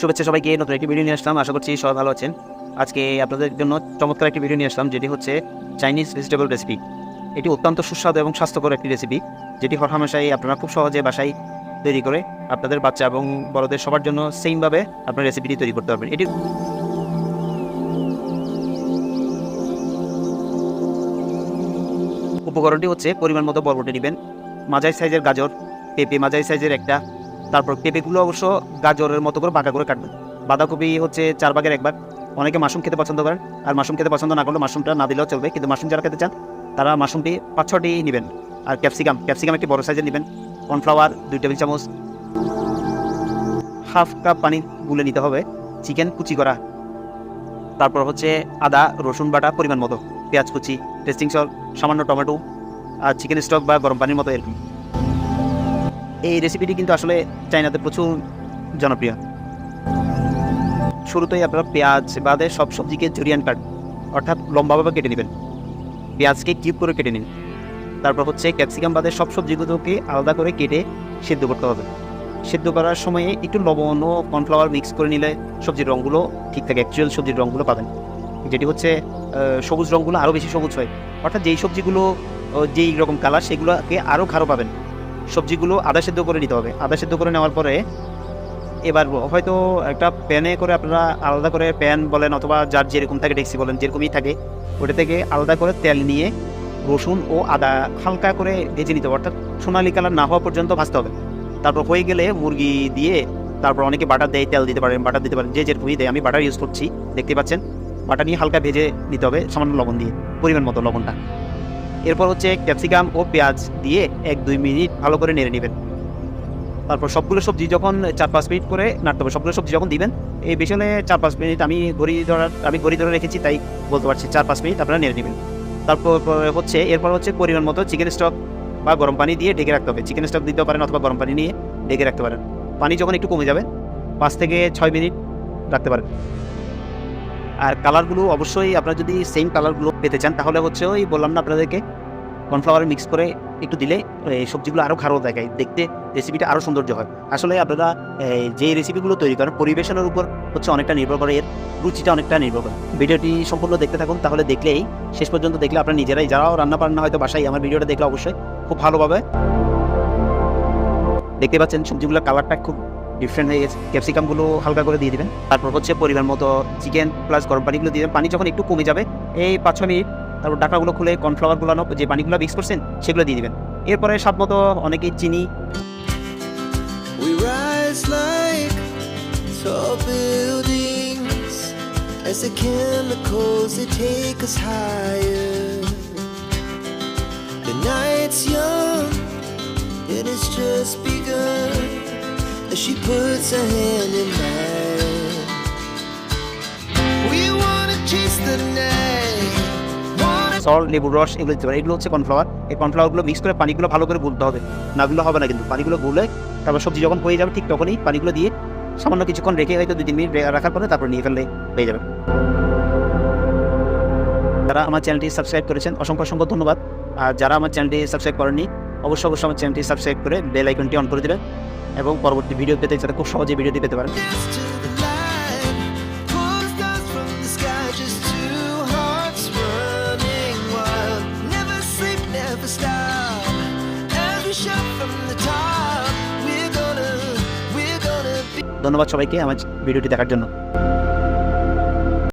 শুভেচ্ছা সবাইকে, নতুন একটি ভিডিও নিয়ে আসলাম। আশা করছি সবাই ভালো আছেন। আজকে আপনাদের জন্য চমৎকার একটি ভিডিও নিয়ে আসলাম, যেটি হচ্ছে চাইনিজ ভেজিটেবল রেসিপি এটি অত্যন্ত সুস্বাদু এবং স্বাস্থ্যকর একটি রেসিপি যেটি হরহামেশাই আপনারা খুব সহজে বাসায় তৈরি করে আপনাদের বাচ্চা এবং বড়দের সবার জন্য সেমভাবে আপনার রেসিপিটি তৈরি করতে পারবেন। এটি উপকরণটি হচ্ছে পরিমাণ মতো বরবটি নেবেন। মাঝারি সাইজের গাজর, পেঁপে মাঝারি সাইজের একটা তারপর পেঁপেগুলো অবশ্য গাজরের মতো করে বাঁকা করে কাটবেন বাঁধাকপি হচ্ছে চার ভাগের এক ভাগ। অনেকে মাশরুম খেতে পছন্দ করেন। আর মাশরুম খেতে পছন্দ না করলে মাশরুমটা না দিলেও চলবে। কিন্তু মাশরুম যারা খেতে চান, তারা মাশরুমটি পাঁচ ছটি নেবেন। আর ক্যাপসিকাম ক্যাপসিকাম একটি বড় সাইজের নেবেন। কর্নফ্লাওয়ার, দুই টেবিল চামচ। হাফ কাপ পানি গুলে নিতে হবে। চিকেন কুচি করা। তারপর হচ্ছে আদা, রসুন বাটা পরিমাণ মতো। পেঁয়াজ কুচি, টেস্টিং সল্ট, সামান্য টমেটো। আর চিকেন স্টক বা গরম পানির মতো এরকম। এই রেসিপিটি কিন্তু আসলে চাইনাতে প্রচুর জনপ্রিয়। শুরুতেই আপনারা পেঁয়াজ বাদে সব সবজিকে জুরিয়ান কাট অর্থাৎ লম্বাভাবে কেটে নেবেন। পেঁয়াজকে কিউব করে কেটে নিন। তারপর হচ্ছে ক্যাপসিকাম বাদে সব সবজিগুলোকে আলাদা করে কেটে সেদ্ধ করতে হবে। সেদ্ধ করার সময়ে একটু লবণ ও কর্নফ্লাওয়ার মিক্স করে নিলে সবজির রঙগুলো ঠিক থাকে অ্যাকচুয়াল সবজির রঙগুলো পাবেন। যেটি হচ্ছে সবুজ রঙগুলো আরও বেশি সবুজ হয়। অর্থাৎ যেই সবজিগুলো যেই রকম কালার সেগুলোকে আরও খারো পাবেন। সবজিগুলো আদা সেদ্ধ করে নিতে হবে। আদা সেদ্ধ করে নেওয়ার পরে এবার হয়তো একটা প্যানে করে আপনারা আলাদা করে প্যান বলেন অথবা যার যেরকম থাকে ডেক্সি বলেন, যেরকমই থাকে, ওটা থেকে আলাদা করে তেল নিয়ে রসুন ও আদা হালকা করে ভেজে নিতে হবে। অর্থাৎ সোনালি কালার না হওয়া পর্যন্ত ভাজতে হবে। তারপর হয়ে গেলে মুরগি দিয়ে তারপর অনেকে বাটার দেয়, তেল দিতে পারেন বাটার দিতে পারেন, যে যেরকমই দেয়। আমি বাটার ইউজ করছি, দেখতে পাচ্ছেন। বাটার নিয়ে হালকা ভেজে নিতে হবে, সামান্য লবণ দিয়ে, পরিমাণ মতো লবণটা। এরপর হচ্ছে ক্যাপসিকাম ও পেঁয়াজ দিয়ে এক দুই মিনিট ভালো করে নেড়ে নেবেন। তারপর সবগুলো সবজি যখন চার পাঁচ মিনিট করে নাড়তে হবে, সবগুলো সবজি যখন দিবেন, এই বেশি হলে চার পাঁচ মিনিট আমি ঘড়ি ধরার আমি ঘড়ি ধরে রেখেছি, তাই বলতে পারছি চার পাঁচ মিনিট আপনারা নেড়ে নেবেন। তারপর হচ্ছে এরপর হচ্ছে পরিমাণ মতো চিকেন স্টক বা গরম পানি দিয়ে ঢেকে রাখতে হবে। চিকেন স্টক দিতে পারেন অথবা গরম পানি নিয়ে ঢেকে রাখতে পারেন। পানি যখন একটু কমে যাবে, পাঁচ থেকে ছয় মিনিট রাখতে পারেন। আর কালারগুলো অবশ্যই আপনারা যদি সেম কালারগুলো পেতে চান, তাহলে হচ্ছে ওই বললাম না আপনাদেরকে কর্নফ্লাওয়ার মিক্স করে একটু দিলে এই সবজিগুলো আরও খারাপ দেখায়, দেখতে রেসিপিটা আরও সৌন্দর্য হয়। আসলে আপনারা যে রেসিপিগুলো তৈরি করেন, পরিবেশনের উপর হচ্ছে অনেকটা নির্ভর করে, এর রুচিটা অনেকটা নির্ভর করে। ভিডিওটি সম্পূর্ণ দেখতে থাকুন, তাহলে দেখলেই শেষ পর্যন্ত দেখলে আপনারা নিজেরাই যারাও রান্না বান্না হয়তো বাসায় আমার ভিডিওটা দেখলে অবশ্যই খুব ভালোভাবে দেখতে পাচ্ছেন সবজিগুলোর কালারটা খুব ডিফারেন্ট হয়ে গেছে। ক্যাপসিকামগুলো হালকা করে দিয়ে দিবেন। তারপর হচ্ছে পরিমাণ মতো চিকেন প্লাস গরম পানিগুলো দিয়ে দেবেন। পানি যখন একটু কমে যাবে এই পাঁচ ছ মিনিট তারপর ডাকাগুলো খুলে কর্নফ্লাওয়ারগুলো যে পানিগুলো মিক্স করছেন সেগুলো দিয়ে দিবেন। এরপরে স্বাদ মতো অনেকেই চিনি। As the chemicals they take us higher. The night's young, it has just begun. As she puts her hand in mine. We wanna chase the night, salt লেবুর রস এগুলো দিতে পারে। এগুলো হচ্ছে কর্নফ্লাওয়ার। এই কর্নফ্লাওয়ারগুলো মিক্স করে পানিগুলো ভালো করে গুলতে হবে। নাগুলো হবে না কিন্তু। পানিগুলো গুলে তারপর সবজি যখন হয়ে যাবে ঠিক তখনই পানিগুলো দিয়ে সামান্য কিছুক্ষণ রেখে হয়তো দুই তিন মিনিট রাখার পরে তারপর নিয়ে ফেললে হয়ে যাবে। যারা আমার চ্যানেলটি সাবস্ক্রাইব করেছেন অসংখ্য অসংখ্য ধন্যবাদ। আর যারা আমার চ্যানেলটি সাবস্ক্রাইব করেননি অবশ্যই অবশ্যই আমার চ্যানেলটি সাবস্ক্রাইব করে বেল আইকনটি অন করে দেবেন। এবং পরবর্তী ভিডিও পেতে চাইলে খুব সহজে ভিডিওটি পেতে পারেন। ধন্যবাদ সবাইকে আমার ভিডিওটি দেখার জন্য।